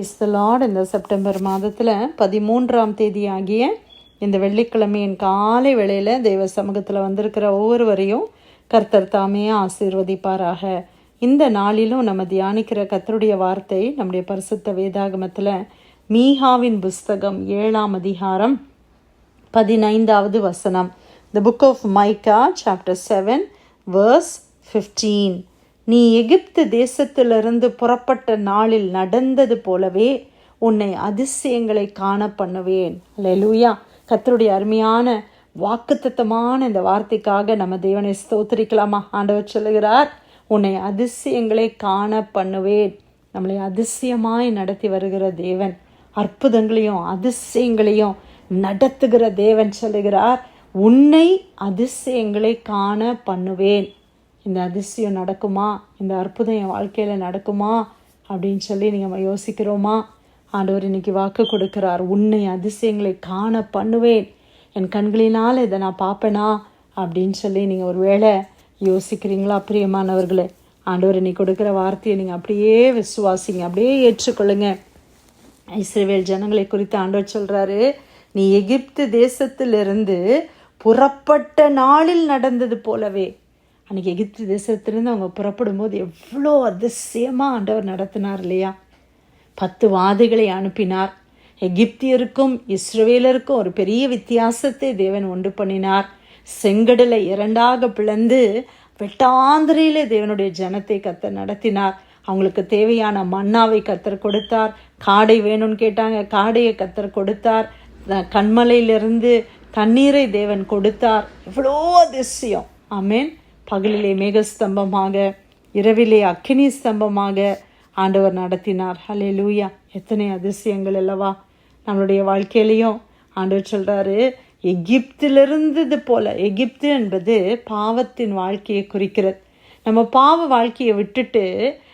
Is the lord இந்த September மாதத்தில் பதிமூன்றாம் தேதி ஆகிய இந்த வெள்ளிக்கிழமையின் காலை வேளையில் தெய்வ சமூகத்தில் வந்திருக்கிற ஒவ்வொருவரையும் கர்த்தர் தாமே ஆசீர்வதிப்பாராக. இந்த நாளிலும் நம்ம தியானிக்கிற கர்த்தருடைய வார்த்தை நம்முடைய பரிசுத்த வேதாகமத்தில் மீஹாவின் புஸ்தகம் ஏழாம் அதிகாரம் பதினைந்தாவது வசனம். The book of Micah chapter seven verse fifteen நீ எகிப்து தேசத்திலிருந்து புறப்பட்ட நாளில் நடந்தது போலவே உன்னை அதிசயங்களை காண பண்ணுவேன். லெலுயா கத்தருடைய அருமையான வாக்குத்தத்தமான இந்த வார்த்தைக்காக நம்ம தேவனை ஸ்தோத்திரிக்கலாமா? ஆண்டவர் சொல்லுகிறார் உன்னை அதிசயங்களை காண பண்ணுவேன். நம்மளை அதிசயமாய் நடத்தி வருகிற தேவன் அற்புதங்களையும் அதிசயங்களையும் நடத்துகிற தேவன் சொல்லுகிறார் உன்னை அதிசயங்களை காண பண்ணுவேன். இந்த அதிசயம் நடக்குமா? இந்த அற்புதம் என் வாழ்க்கையில் நடக்குமா? அப்படின்னு சொல்லி நீங்கள் யோசிக்கிறோமா? ஆண்டவர் இன்னைக்கு வாக்கு கொடுக்கிறார். உன்னை அதிசயங்களை காண பண்ணுவேன். என் கண்களினால் இதை நான் பார்ப்பேனா? அப்படின்னு சொல்லி நீங்கள் ஒரு வேளை யோசிக்கிறீங்களா பிரியமானவர்களே? ஆண்டவர் இன்னைக்கு கொடுக்குற வார்த்தையை நீங்கள் அப்படியே விசுவாசிங்க. அப்படியே ஏற்றுக்கொள்ளுங்க. இஸ்ரேவேல் ஜனங்களை குறித்து ஆண்டவர் சொல்கிறாரு நீ எகிப்து தேசத்திலிருந்து புறப்பட்ட நாளில் நடந்தது போலவே அன்றைக்கி எகிப்து தேசத்திலிருந்து அவங்க புறப்படும் போது எவ்வளோ அதிசயமாக ஆண்டவர் நடத்தினார் இல்லையா? பத்து வாதைகளை அனுப்பினார். எகிப்தியருக்கும் இஸ்ரவேலருக்கும் ஒரு பெரிய வித்தியாசத்தை தேவன் உண்டு பண்ணினார். செங்கடலை இரண்டாக பிளந்து வெட்டாந்திரையிலே தேவனுடைய ஜனத்தை கத்த நடத்தினார். அவங்களுக்கு தேவையான மண்ணாவை கத்தர் கொடுத்தார். காடை வேணும்னு கேட்டாங்க. காடையை கத்தர் கொடுத்தார். கண்மலையிலிருந்து தண்ணீரை தேவன் கொடுத்தார். இவ்வளோ அதிசயம். ஆமேன். பகலிலே மேகஸ்தம்பமாக இரவிலே அக்கினி ஸ்தம்பமாக ஆண்டவர் நடத்தினார். ஹலே லூயா எத்தனை அதிசயங்கள் அல்லவா? நம்மளுடைய வாழ்க்கையிலையும் ஆண்டவர் சொல்கிறாரு எகிப்திலிருந்தது போல எகிப்து என்பது பாவத்தின் வாழ்க்கையை குறிக்கிறது. நம்ம பாவ வாழ்க்கையை விட்டுட்டு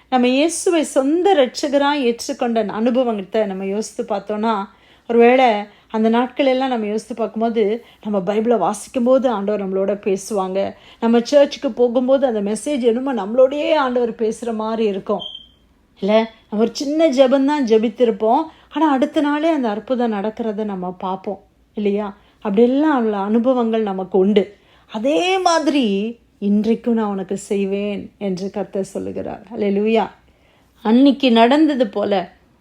நம்ம இயேசுவை சொந்த ரட்சகராக ஏற்றுக்கொண்ட அனுபவத்தை நம்ம யோசித்து பார்த்தோன்னா ஒருவேளை அந்த நாட்கள் எல்லாம் நம்ம யோசித்து பார்க்கும்போது நம்ம பைபிளை வாசிக்கும் போது ஆண்டவர் நம்மளோட பேசுவாங்க. நம்ம சர்ச்சுக்கு போகும்போது அந்த மெசேஜ் என்னமோ நம்மளோடையே ஆண்டவர் பேசுகிற மாதிரி இருக்கும். இல்லை நம்ம ஒரு சின்ன ஜபந்தான் ஜபித்திருப்போம். ஆனால் அடுத்த நாளே அந்த அற்புதம் நடக்கிறத நம்ம பார்ப்போம். இல்லையா? அப்படியெல்லாம் அவ்வளோ அனுபவங்கள் நமக்கு உண்டு. அதே மாதிரி இன்றைக்கும் நான் உனக்கு செய்வேன் என்று கர்த்தர் சொல்லுகிறார். அல்ல லூயா அன்னைக்கு நடந்தது போல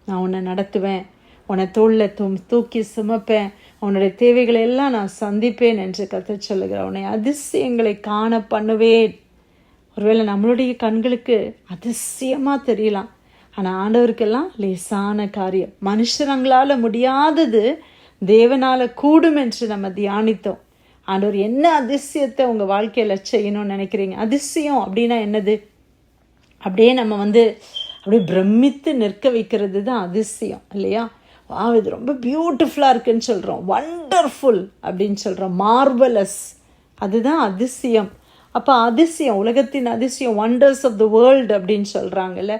நான் உன்னை நடத்துவேன். உன்னை தோளில் தூ தூக்கி சுமப்பேன். உன்னுடைய தேவைகளை எல்லாம் நான் சந்திப்பேன் என்று கற்று சொல்லுகிறேன் உன்னை அதிசயங்களை காண பண்ணுவேன். ஒருவேளை நம்மளுடைய கண்களுக்கு அதிசயமாக தெரியலாம். ஆனால் ஆண்டவருக்கெல்லாம் லேசான காரியம். மனுஷனங்களால் முடியாதது தேவனால் கூடும் என்று நம்ம தியானித்தோம். ஆண்டவர் என்ன அதிசயத்தை உங்கள் வாழ்க்கையில் செய்யணும்னு நினைக்கிறீங்க? அதிசயம் அப்படின்னா என்னது? அப்படியே நம்ம வந்து அப்படியே பிரமித்து நிற்க வைக்கிறது தான் அதிசயம் இல்லையா? வா இது ரொம்ப பியூட்டிஃபுல்லாக இருக்குன்னு சொல்கிறோம் வண்டர்ஃபுல் அப்படின்னு சொல்கிறோம் மார்வலஸ் அதுதான் அதிசயம். அப்போ அதிசயம் உலகத்தின் அதிசயம் ஒண்டர்ஸ் ஆஃப் த வேர்ல்டு அப்படின்னு சொல்கிறாங்கல்ல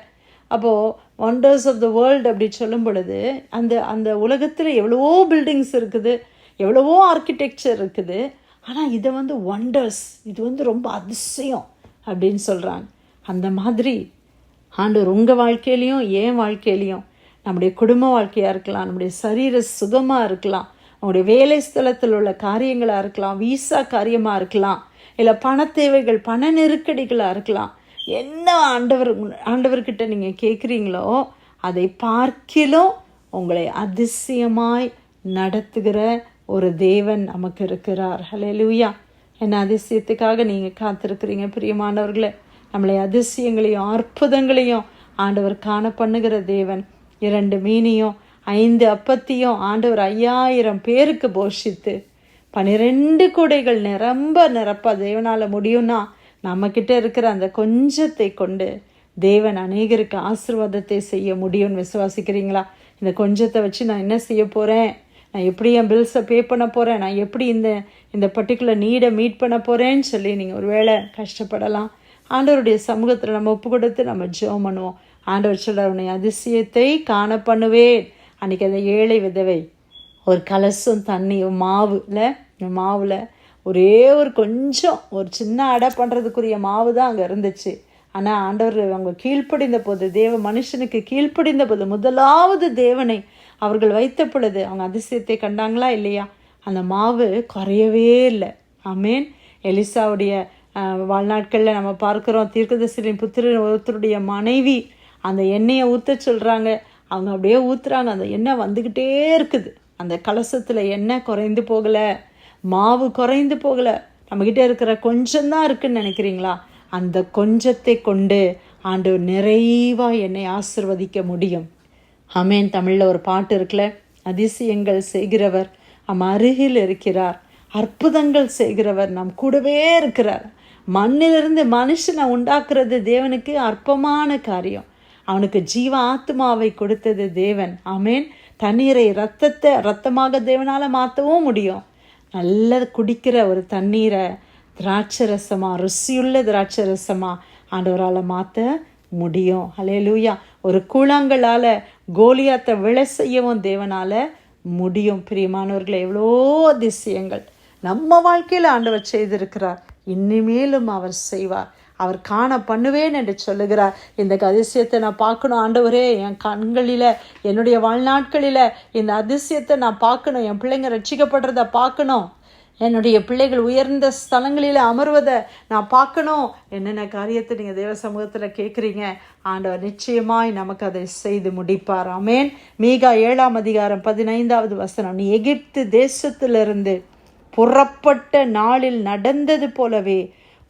அப்போது ஒண்டர்ஸ் ஆஃப் த வேர்ல்டு அப்படி சொல்லும் பொழுது அந்த அந்த உலகத்தில் எவ்வளவோ பில்டிங்ஸ் இருக்குது எவ்வளவோ ஆர்கிடெக்சர் இருக்குது ஆனால் இதை வந்து ஒண்டர்ஸ் இது வந்து ரொம்ப அதிசயம் அப்படின்னு சொல்கிறாங்க அந்த மாதிரி ஆண்டவர் உங்கள் வாழ்க்கையிலையும் என் வாழ்க்கையிலையும் நம்முடைய குடும்ப வாழ்க்கையாக இருக்கலாம் நம்முடைய சரீர சுகமாக இருக்கலாம் அவங்களுடைய வேலை ஸ்தலத்தில் உள்ள காரியங்களாக இருக்கலாம் வீசா காரியமாக இருக்கலாம் இல்லை பண தேவைகள் பண நெருக்கடிகளாக இருக்கலாம். என்ன ஆண்டவர் ஆண்டவர்கிட்ட நீங்கள் கேட்குறீங்களோ அதை பார்க்கிலும் உங்களை அதிசயமாய் நடத்துகிற ஒரு தேவன் நமக்கு இருக்கிறார். ஹலே லூயா என்ன அதிசயத்துக்காக நீங்கள் காத்திருக்கிறீங்க பிரியமானவர்களே? நம்மளை அதிசயங்களையும் அற்புதங்களையும் ஆண்டவர் காண பண்ணுகிற தேவன். இரண்டு மீனையும் ஐந்து அப்பத்தையும் ஆண்டவர் ஐயாயிரம் பேருக்கு போஷித்து பனிரெண்டு கூடைகள் நிரம்ப நிரப்ப தேவனால் முடியும்னா நம்மக்கிட்ட இருக்கிற அந்த கொஞ்சத்தை கொண்டு தேவன் அநேகருக்கு ஆசிர்வாதத்தை செய்ய முடியும்னு விசுவாசிக்கிறீங்களா? இந்த கொஞ்சத்தை வச்சு நான் என்ன செய்ய போகிறேன் நான் எப்படி என் பில்ஸை பே பண்ண போகிறேன் நான் எப்படி இந்த இந்த பர்டிகுலர் நீடை மீட் பண்ண போகிறேன்னு சொல்லி நீங்கள் ஒரு வேளை கஷ்டப்படலாம். ஆண்டவருடைய சமூகத்தில் நம்ம ஒப்பு கொடுத்து நம்ம ஜெபம் பண்ணுவோம். ஆண்டவர் சொல்கிறார் உன்னை அதிசயத்தை காண பண்ணுவேன் அன்றைக்கி அந்த ஏழை விதவை ஒரு கலசும் தண்ணி மாவில் மாவில் ஒரே ஒரு கொஞ்சம் ஒரு சின்ன அடை பண்ணுறதுக்குரிய மாவு தான் அங்கே இருந்துச்சு. ஆனால் ஆண்டவர் அவங்க கீழ்ப்படிந்த போது தேவ மனுஷனுக்கு கீழ்ப்படிந்த போது முதலாவது தேவனை அவர்கள் வைத்த பொழுது அவங்க அதிசயத்தை கண்டாங்களா இல்லையா? அந்த மாவு குறையவே இல்லை. ஆமேன். எலிசாவுடைய வாழ்நாட்களில் நம்ம பார்க்குறோம் தீர்க்கதரிசியின் புத்திரன் ஒருத்தருடைய மனைவி அந்த எண்ணெயை ஊற்ற சொல்கிறாங்க அவங்க அப்படியே ஊற்றுறாங்க அந்த எண்ணெய் வந்துக்கிட்டே இருக்குது. அந்த கலசத்தில் எண்ணெய் குறைந்து போகலை. மாவு குறைந்து போகலை. நம்மக்கிட்ட இருக்கிற கொஞ்சம்தான் இருக்குன்னு நினைக்கிறீங்களா? அந்த கொஞ்சத்தை கொண்டு ஆண்டு நிறைவாக என்னை ஆசிர்வதிக்க முடியும். அமேன் தமிழில் ஒரு பாட்டு இருக்குல்ல. அதிசயங்கள் செய்கிறவர் நம் அருகில் இருக்கிறார். அற்புதங்கள் செய்கிறவர் நம் கூடவே இருக்கிறார். மண்ணிலிருந்து மனுஷனை உண்டாக்குறது தேவனுக்கு அற்பமான காரியம். அவனுக்கு ஜீவ ஆத்மாவை கொடுத்தது தேவன். ஆமேன். தண்ணீரை ரத்தத்தை ரத்தமாக தேவனால் மாற்றவும் முடியும். நல்ல குடிக்கிற ஒரு தண்ணீரை திராட்சை ரசமா ருசியுள்ள திராட்சை ரசமா ஆண்டவரால் மாற்ற முடியும். ஹalleluya. ஒரு கூழாங்கலால் கோலியாத்தை விழ செய்யவும் தேவனால் முடியும். பிரியமானவர்களை எவ்வளோ அதிசயங்கள். நம்ம வாழ்க்கையில் ஆண்டவர் செய்திருக்கிறார். இனிமேலும் அவர் செய்வார். அவர் காண பண்ணுவேன் என்று சொல்லுகிறார். இந்த அதிசயத்தை நான் பார்க்கணும் ஆண்டவரே. என் கண்களில் என்னுடைய வாழ்நாட்களில் இந்த அதிசயத்தை நான் பார்க்கணும். என் பிள்ளைங்க ரட்சிக்கப்படுறத பார்க்கணும். என்னுடைய பிள்ளைகள் உயர்ந்த ஸ்தலங்களில் அமர்வதை நான் பார்க்கணும். என்னென்ன காரியத்தை நீங்கள் தேவ சமூகத்தில் கேட்குறீங்க ஆண்டவர் நிச்சயமாய் நமக்கு அதை செய்து முடிப்பார். ஆமேன். மீகா ஏழாம் அதிகாரம் பதினைந்தாவது வசனம். நீ எகிப்து தேசத்திலிருந்து புறப்பட்ட நாளில் நடந்தது போலவே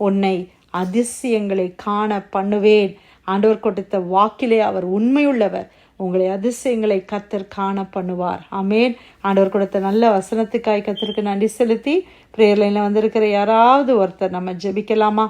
உன்னை அதிசயங்களை காண பண்ணுவேன். ஆண்டவர் கொடுத்த வாக்கிலே அவர் உண்மையுள்ளவர். உங்களை அதிசயங்களை கத்தர் காண பண்ணுவார். ஆமேன். ஆண்டவர் கொடுத்த நல்ல வசனத்துக்காய் கத்தருக்கு நன்றி செலுத்தி பிரேயர்லைனில் வந்திருக்கிற யாராவது ஒருத்தர் நம்ம ஜெபிக்கலாமா?